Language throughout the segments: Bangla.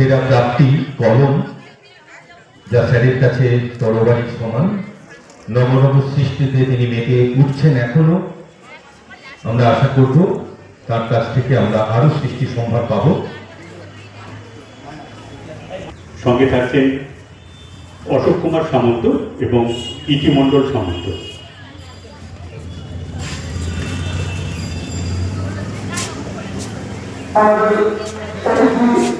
সেরা প্রাপ্তি কলম যা স্যারের কাছে তরবারির সমান। নবনব সৃষ্টিতে তিনি মেতে উঠছেন এখনও। আমরা আশা করব তার কাছ থেকে আমরা আরও সৃষ্টি সম্ভার পাব। সঙ্গে থাকছেন অশোক কুমার সামন্ত এবং ইতিমণ্ডল সামন্ত। আমাদের অতিথি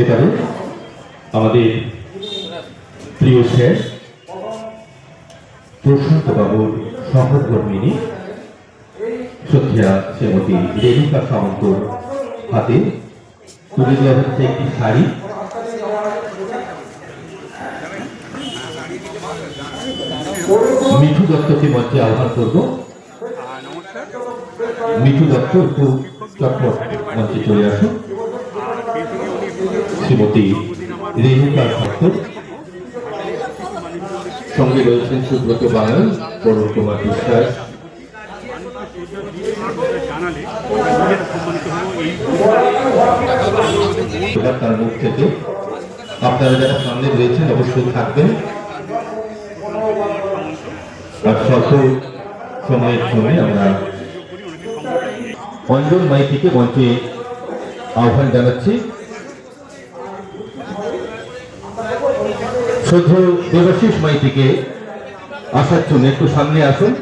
এবারে আমাদের প্রিয় স্যার প্রশান্ত বাবুর সহকর্মিনী শ্রদ্ধা শ্রীমতী রেণুকা সামন্ত হাতে তুলে দেওয়া হচ্ছে একটি শাড়ি। মিঠু দত্তকে মঞ্চে আহ্বান করব। মিঠু দত্ত একটু চটপট মঞ্চে চলে আসুন। শ্রীমতী রেণুকা ভক্ত সঙ্গে রয়েছেন সুব্রত বাঙাল পরম কুমার বিশ্বাস। তার মুখ থেকে আপনারা যারা সামনে রয়েছেন অবশ্যই থাকবেন। আর স্বল্প সময়ের জন্য আমরা অঞ্জন মাইতিকে মঞ্চে আহ্বান জানাচ্ছি। শুধু দেবাশিস মাইতিকে আসার জন্য একটু সামনে আসুন।